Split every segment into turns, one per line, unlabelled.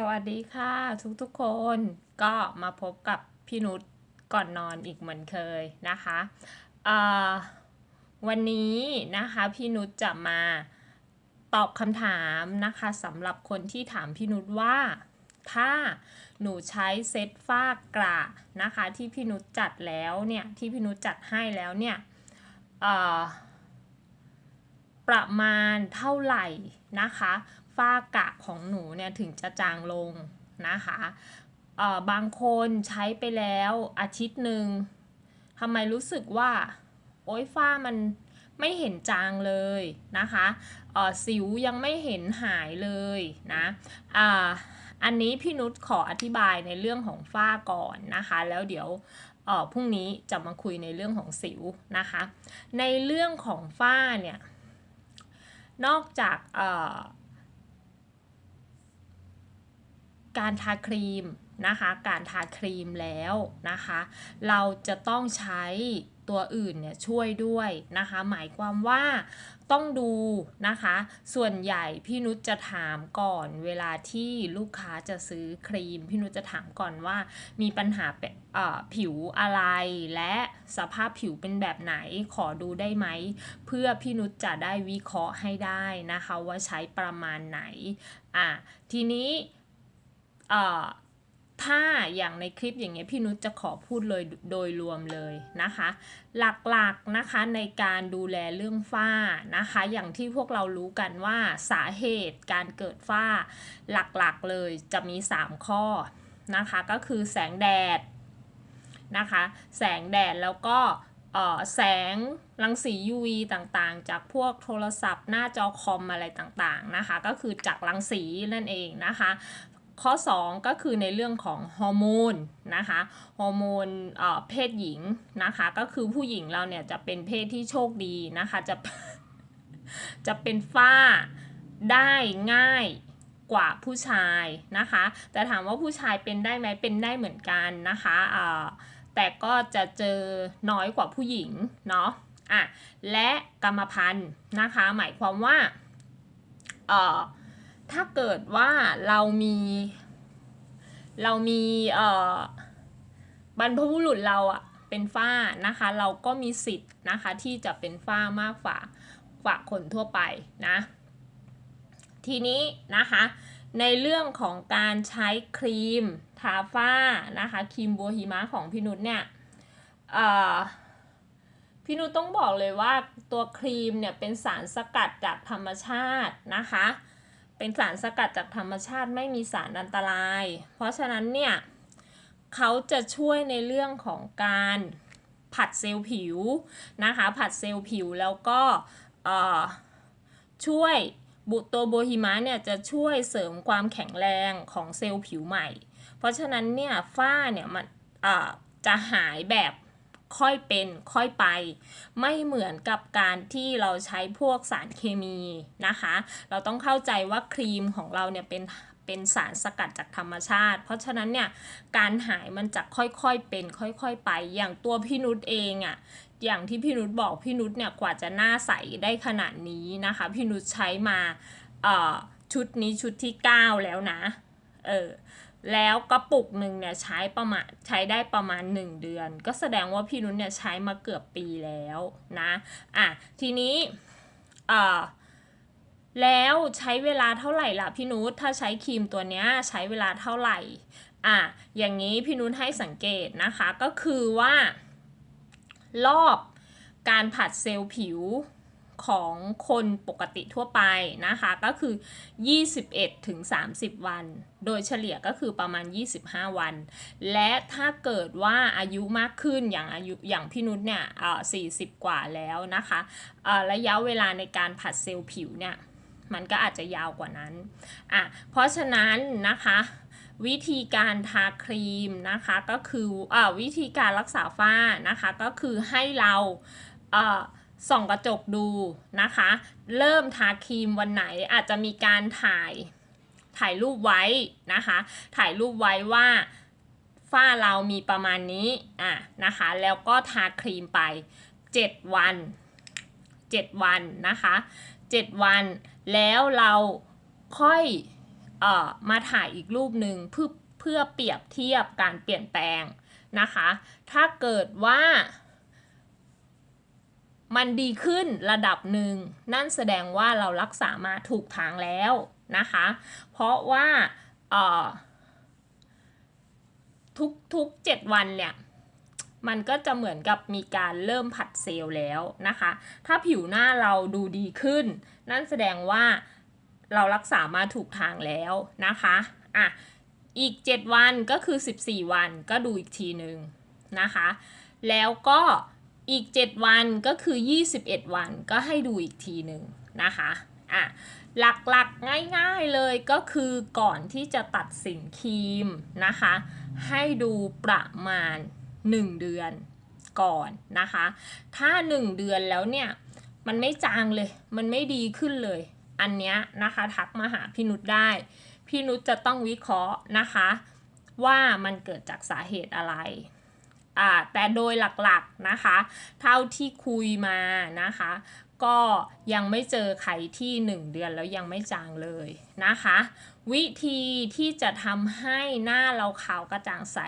สวัสดีค่ะทุกๆคนก็มาพบกับพี่นุชก่อนนอนอีกเหมือนเคยนะคะวันนี้นะคะพี่นุชจะมาตอบคำถามนะคะสำหรับคนที่ถามพี่นุชว่า ถ้าหนูใช้เซตฝ้ากระนะคะที่พี่นุชจัดแล้วเนี่ยที่พี่นุชจัดให้แล้วเนี่ยประมาณเท่าไหร่นะคะ ฝ้ากระของหนูเนี่ยถึงจะจางลงนะคะบางคนใช้ไปแล้วอาทิตย์หนึ่งทำไมรู้สึกว่าโอ๊ยฝ้ามันไม่เห็นจางเลยนะคะสิวยังไม่เห็นหายเลยนะอ,อันนี้พี่นุชขออธิบายในเรื่องของฝ้าก่อนนะคะ แล้วเดี๋ยวพรุ่งนี้จะมาคุยในเรื่องของสิวนะคะ ในเรื่องของฝ้าเนี่ยนอกจากเอ่อ การทาครีมนะคะการทาครีมแล้วนะคะ เราจะต้องใช้ตัวอื่นเนี่ยช่วยด้วยนะคะ หมายความว่าต้องดูนะคะ ส่วนใหญ่พี่นุชจะถามก่อนเวลาที่ลูกค้าจะซื้อครีม พี่นุชจะถามก่อนว่ามีปัญหาผิวอะไร และสภาพผิวเป็นแบบไหนขอดูได้ไหม เพื่อพี่นุชจะได้วิเคราะห์ให้ได้นะคะ ว่าใช้ประมาณไหนอะทีนี้ ถ้าอย่างในคลิปอย่างเงี้ยพี่นุชจะขอพูดเลยโดยรวมเลยนะคะ หลักๆนะคะในการดูแลเรื่องฝ้านะคะ อย่างที่พวกเรารู้กันว่าสาเหตุการเกิดฝ้า หลักๆเลยจะมี 3 ข้อนะคะก็คือแสงแดดนะคะ แสงแดดแล้วก็แสงรังสี UV ต่างๆ จากพวกโทรศัพท์หน้าจอคอมอะไรต่างๆนะคะ ก็คือจากรังสีนั่นเองนะคะ ข้อ 2 ก็คือในเรื่องของฮอร์โมนนะคะฮอร์โมนเพศหญิงนะคะก็คือผู้หญิงเราเนี่ยจะเป็นเพศที่โชคดีนะคะจะจะเป็นฝ้าได้ง่ายกว่าผู้ชายนะคะ แต่ถามว่าผู้ชายเป็นได้ไหมเป็นได้เหมือนกันนะคะแต่ก็จะเจอน้อยกว่าผู้หญิงเนาะอะและกรรมพันธุ์นะคะ หมายความว่าเอ่อ ถ้าเกิดว่าเรามี เรามีเอ่อบรรพบุรุษเราอะเป็นฝ้านะคะ เราก็มีสิทธิ์นะคะที่จะเป็นฝ้ามากฝ่าฝ่าคนทั่วไปนะ ทีนี้นะคะในเรื่องของการใช้ครีมทาฝ้านะคะครีมบัวหิมะของพี่นุชเนี่ยพี่นุชต้องบอกเลยว่าตัวครีมเนี่ยเป็นสารสกัดจากธรรมชาตินะคะ เป็นสารสกัดจากธรรมชาติไม่มีสารอันตราย เพราะฉะนั้นเนี่ยเขาจะช่วยในเรื่องของการผัดเซลล์ผิวนะคะ ผัดเซลล์ผิวแล้วก็ช่วยบุตัวโบฮิมะเนี่ยจะช่วยเสริมความแข็งแรงของเซลล์ผิวใหม่ เพราะฉะนั้นเนี่ยฝ้าเนี่ยมันจะหายแบบ ค่อยเป็นค่อยไป ไม่เหมือนกับการที่เราใช้พวกสารเคมีนะคะ เราต้องเข้าใจว่าครีมของเราเนี่ยเป็นเป็นสารสกัดจากธรรมชาติ เพราะฉะนั้นเนี่ยการหายมันจะค่อยๆเป็น ค่อยๆไป อย่างตัวพี่นุชเองอะ่ะอย่างที่พี่นุชบอกพี่นุชเนี่ยกว่าจะหน้าใสได้ขนาดนี้นะคะ พี่นุชใช้มาเอ่อชุดนี้ชุดที่ 9 แล้วนะเออ แล้วกระปุกหนึ่งเนี่ยใช้ประมาณใช้ได้ประมาณ 1 เดือน ก็แสดงว่าพี่นุชเนี่ยใช้มาเกือบปีแล้วนะอะทีนี้เอ่อแล้วใช้เวลาเท่าไหร่ล่ะพี่นุชถ้าใช้ครีมตัวเนี้ยใช้เวลาเท่าไหร่อะอย่างนี้พี่นุชให้สังเกตนะคะก็คือว่า รอบการผัดเซลล์ผิว ของคนปกติทั่วไปนะคะ ก็คือ 21ถึง30 วัน โดยเฉลี่ยก็คือประมาณ 25 วัน และถ้าเกิดว่าอายุมากขึ้นอย่างอายุอย่างพี่นุชเนี่ยเอ่อ40กว่าแล้วนะคะเอ่อระยะเวลาในการผัดเซลล์ผิวเนี่ยมันก็อาจจะยาวกว่านั้นอะเพราะฉะนั้นนะคะวิธีการทาครีมนะคะก็คืออวิธีการรักษาฝ้านะคะก็คือให้เราเอ่อ ส่องกระจกดูนะคะ เริ่มทาครีมวันไหนอาจจะมีการถ่ายถ่ายรูปไว้นะคะ ถ่ายรูปไว้ว่าฝ้าเรามีประมาณนี้อะนะคะ แล้วก็ทาครีมไป 7 วัน 7 วันนะคะ 7 วัน แล้วเราค่อยเอ่อมาถ่ายอีกรูปหนึ่งเพื่อเพื่อเปรียบเทียบการเปลี่ยนแปลงนะคะ ถ้าเกิดว่า มันดีขึ้นระดับหนึ่ง นั่นแสดงว่าเรารักษามาถูกทางแล้วนะคะ เพราะว่าทุกทุกเจ็ดวันเนี่ย มันก็จะเหมือนกับมีการเริ่มผัดเซลล์แล้วนะคะ ถ้าผิวหน้าเราดูดีขึ้น นั่นแสดงว่าเรารักษามาถูกทางแล้วนะคะอะอีก 7 วันก็คือ 14 วันก็ดูอีกทีหนึ่งนะคะ แล้วก็ อีก 7 วันก็คือ 21 วันก็ให้ดูอีกทีหนึ่งนะคะอะหลักๆง่ายๆเลยก็คือก่อนที่จะตัดสินครีมนะคะ ให้ดูประมาณ 1 เดือนก่อนนะคะ ถ้า 1 เดือนแล้วเนี่ย มันไม่จางเลย มันไม่ดีขึ้นเลย อันเนี้ยนะคะทักมาหาพี่นุชได้ พี่นุชจะต้องวิเคราะห์นะคะ ว่ามันเกิดจากสาเหตุอะไร แต่โดยหลักๆนะคะ เท่าที่คุยมานะคะ ก็ยังไม่เจอใครที่ 1 เดือนแล้วยังไม่จางเลยนะคะ วิธีที่จะทำให้หน้าเราขาวกระจ่างใส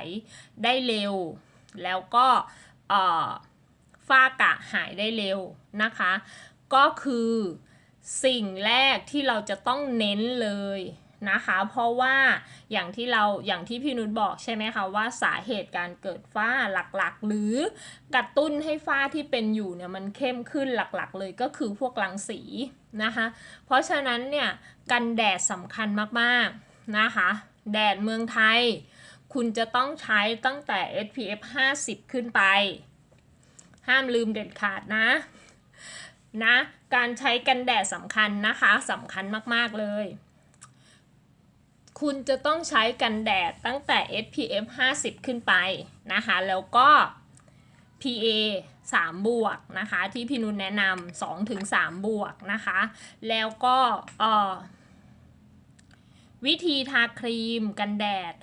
ได้เร็ว แล้วก็ฝ้ากระหายได้เร็วนะคะ ก็คือสิ่งแรกที่เราจะต้องเน้นเลย นะคะ เพราะว่าอย่างที่เราอย่างที่พี่นุชบอกใช่ไหมคะว่าสาเหตุการเกิดฝ้าหลักๆ หรือกระตุ้นให้ฝ้าที่เป็นอยู่เนี่ยมันเข้มขึ้นหลักๆ เลยก็คือพวกรังสีนะคะ เพราะฉะนั้นเนี่ยกันแดดสำคัญมากๆนะคะ แดดเมืองไทย คุณจะต้องใช้ตั้งแต่ SPF 50 ขึ้นไป ห้ามลืมเด็ดขาดนะนะ การใช้กันแดดสำคัญนะคะสำคัญมาก ๆ เลย คุณจะต้องใช้กันแดดตั้งแต่ SPF 50 ขึ้นไปนะคะ แล้วก็ PA 3 บวกนะคะ ที่พี่นุชแนะนำ2ถึง3บวกนะคะ แล้วก็วิธีทาครีมกันแดด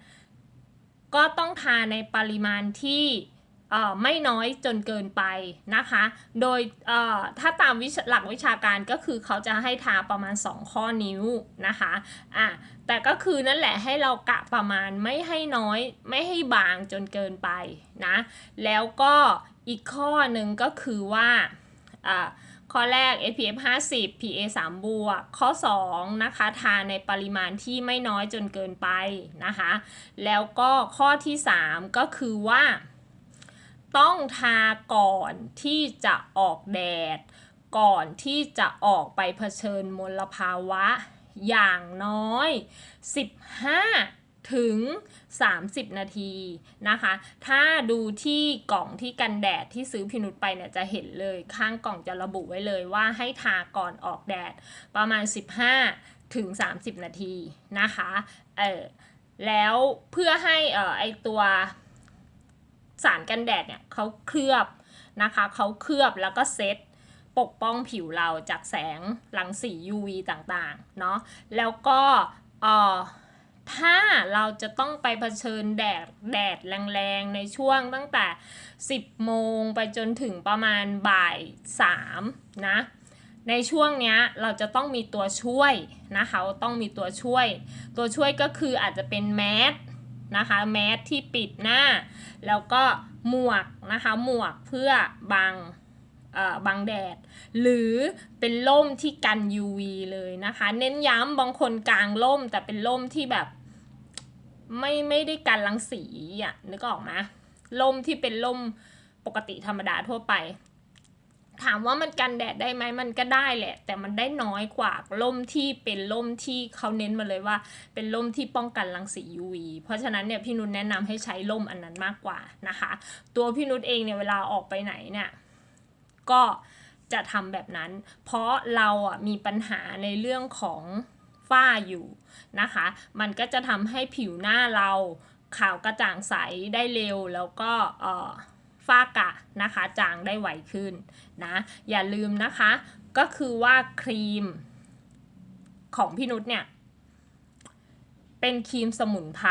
ก็ต้องทาในปริมาณที่ไม่น้อยจนเกินไปนะคะ โดยถ้าตามหลักวิชาการก็คือเขาจะให้ทาประมาณ 2 ข้อนิ้วนะคะ อะ แต่ก็คือนั่นแหละให้เรากะประมาณไม่ให้น้อยไม่ให้บางจนเกินไปนะ แล้วก็อีกข้อหนึ่งก็คือว่าอ่าข้อแรก SPF 50 PA 3บวกข้อ 2 นะคะ ทาในปริมาณที่ไม่น้อยจนเกินไปนะคะ แล้วก็ข้อที่ 3 ก็คือว่า ต้องทาก่อนที่จะออกแดด ก่อนที่จะออกไปเผชิญมลภาวะ อย่างน้อย 15 ถึง 30 นาทีนะคะ ถ้าดูที่กล่องที่กันแดดที่ซื้อพินุษไปเนี่ยจะเห็นเลยข้างกล่องจะระบุไว้เลยว่าให้ทาก่อนออกแดดประมาณ 15 ถึง 30 นาทีนะคะเออแล้วเพื่อให้เออไอตัวสารกันแดดเนี่ยเขาเคลือบนะคะเขาเคลือบแล้วก็เซต ปกป้องผิวเราจากแสงรังสี UV ต่างๆ เนาะแล้วก็เอ่อถ้าเราจะต้องไปเผชิญแดดแดดแรงๆ ในช่วงตั้งแต่ 10 โมงไปจนถึงประมาณบ่าย 3 นะ ในช่วงเนี้ยเราจะต้องมีตัวช่วยนะคะต้องมีตัวช่วย ตัวช่วยก็คืออาจจะเป็นแมสนะคะแมสที่ปิดหน้า แล้วก็หมวกนะคะหมวกเพื่อบัง บังแดด หรือเป็นร่มที่กัน UV เลยนะคะ เน้นย้ำบางคนกลางร่มแต่เป็นร่มที่แบบไม่ไม่ได้กันรังสีอะนึกออกไหมร่มที่เป็นร่มปกติธรรมดาทั่วไป ถามว่ามันกันแดดได้ไหมมันก็ได้แหละ แต่มันได้น้อยกว่าร่มที่เป็นร่มที่เขาเน้นมาเลยว่า เป็นร่มที่ป้องกันรังสี UV เพราะฉะนั้นเนี่ยพี่นุชแนะนำให้ใช้ร่มอันนั้นมากกว่านะคะ ตัวพี่นุชเองเนี่ยเวลาออกไปไหนเนี่ย ก็จะทำแบบนั้น เพราะเราอะมีปัญหาในเรื่องของฝ้าอยู่นะคะ มันก็จะทำให้ผิวหน้าเราขาวกระจ่างใสได้เร็วแล้วก็เอ่อฝ้ากระนะคะจางได้ไวขึ้นนะอย่าลืมนะคะก็คือว่าครีมของพี่นุชเนี่ย เป็นครีมสมุนไพร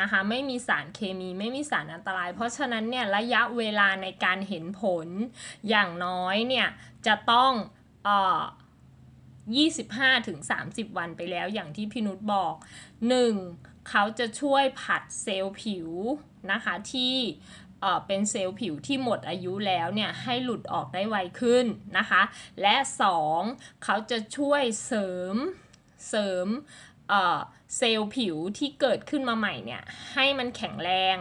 นะคะไม่มีสารเคมีไม่มีสารอันตราย เพราะฉะนั้นเนี่ยระยะเวลาในการเห็นผลอย่างน้อยเนี่ยจะต้องเอ่อ25ถึง30 วันไปแล้วอย่างที่พี่นุชบอก 1. เขาจะช่วยผัดเซลล์ผิวนะคะที่เอ่อเป็นเซลล์ผิวที่หมดอายุแล้วเนี่ยให้หลุดออกได้ไวขึ้นนะคะ และ 2. เขาจะช่วยเสริมเสริม เซลล์ผิวที่เกิดขึ้นมาใหม่เนี่ยให้มันแข็งแรง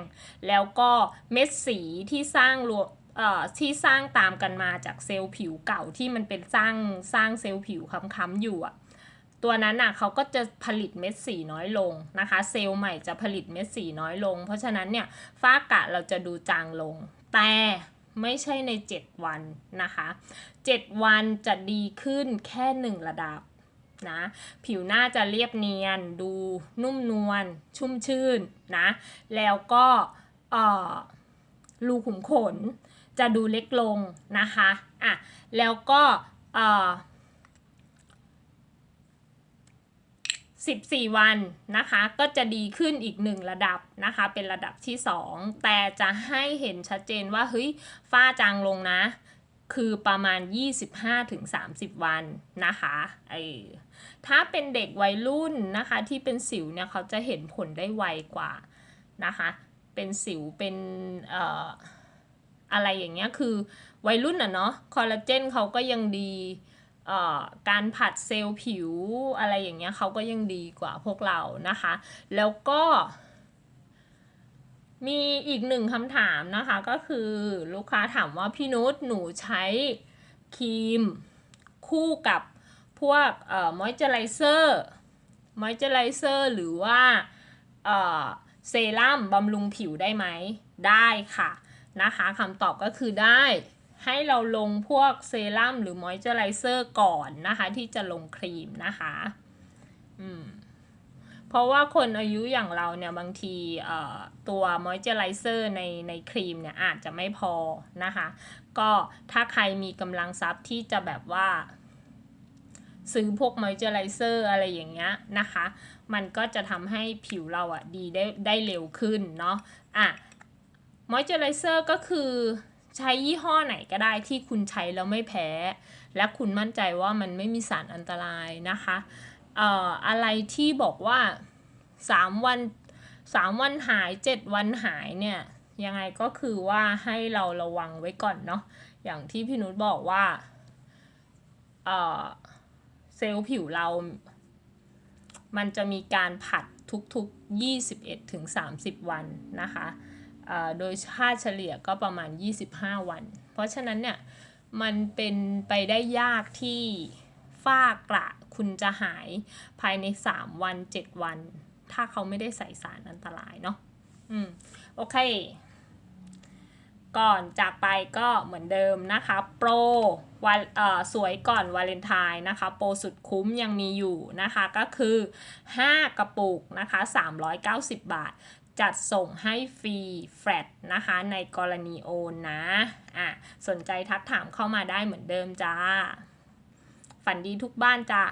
แล้วก็เม็ดสีที่สร้างรวที่สร้างตามกันมาจากเซลล์ผิวเก่าที่มันเป็นสร้างสร้างเซลล์ผิวค้ำๆอยู่อะตัวนั้นน่ะเขาก็จะผลิตเม็ดสีน้อยลงนะคะ เซลล์ใหม่จะผลิตเม็ดสีน้อยลง เพราะฉะนั้นเนี่ยฝ้ากะเราจะดูจางลง แต่ไม่ใช่ใน 7 วันนะคะ 7 วันจะดีขึ้นแค่ 1 ระดับ นะ ผิวหน้าจะเรียบเนียน ดูนุ่มนวลชุ่มชื่นนะ แล้วก็รูขุมขนจะดูเล็กลงนะคะอะแล้วก็14 วันนะคะก็จะดีขึ้นอีก1ระดับนะคะเป็นระดับที่ 2 แต่จะให้เห็นชัดเจนว่าเฮ้ยฝ้าจางลงนะ คือประมาณ 25-30 วันนะคะเออ ถ้าเป็นเด็กวัยรุ่นนะคะที่เป็นสิวเนี่ยเขาจะเห็นผลได้ไวกว่านะคะเป็นสิวเป็นเอ่ออะไรอย่างเงี้ยคือวัยรุ่นอะเนาะคอลลาเจนเขาก็ยังดีเอ่อการผัดเซลล์ผิวอะไรอย่างเงี้ยเขาก็ยังดีกว่าพวกเรานะคะ แล้วก็ มีอีกหนึ่งคำถามนะคะก็คือลูกค้าถามว่าพี่นุชหนูใช้ครีมคู่กับ พวกเอ่อมอยเจอไรเซอร์มอยเจอไรเซอร์หรือว่าเอ่อเซรั่มบำรุงผิวได้ไหม ได้ค่ะนะคะคำตอบก็คือได้ให้เราลงพวกเซรั่มหรือมอยเจอไรเซอร์ก่อนนะคะที่จะลงครีมนะคะอืมเพราะว่าคนอายุอย่างเราเนี่ยบางทีเอ่อตัวมอยเจอไรเซอร์ในในครีมเนี่ยอาจจะไม่พอนะคะ ก็ถ้าใครมีกำลังทรัพย์ที่จะแบบว่า ซื้อพวกมอยเจอไรเซอร์อะไรอย่างเงี้ยนะคะ มันก็จะทำให้ผิวเราอะดีได้ได้เร็วขึ้นเนาะอะมอยเจอไรเซอร์ก็คือใช้ยี่ห้อไหนก็ได้ที่คุณใช้แล้วไม่แพ้ และคุณมั่นใจว่ามันไม่มีสารอันตรายนะคะเอ่ออะไรที่บอกว่า 3 วัน 3 วันหาย 7 วันหายเนี่ยยังไงก็คือว่าให้เราระวังไว้ก่อนเนาะอย่างที่พี่นุชบอกว่าเอ่อ ซลล์ผิวเรา มันจะมีการผัดทุกๆ 21ถึง30 วันนะคะอ่อโดยค่าเฉลี่ยก็ประมาณ 25 วัน เพราะฉะนั้นเนี่ย มันเป็นไปได้ยากที่ฝ้ากระคุณจะหายภายใน 3 วัน 7 วัน ถ้าเขาไม่ได้ใส่สารอันตรายเนาะ อืม โอเค ก่อนจากไปก็เหมือนเดิมนะคะโปรวันสวยก่อนวาเลนไทน์นะคะโปรสุดคุ้มยังมีอยู่นะคะก็คือ 5 กระปุกนะคะ 390 บาท จัดส่งให้ฟรีแฟลตนะคะในกรณีโอนนะอะสนใจทักถามเข้ามาได้เหมือนเดิมจ้า ฝันดีทุกบ้านจ้า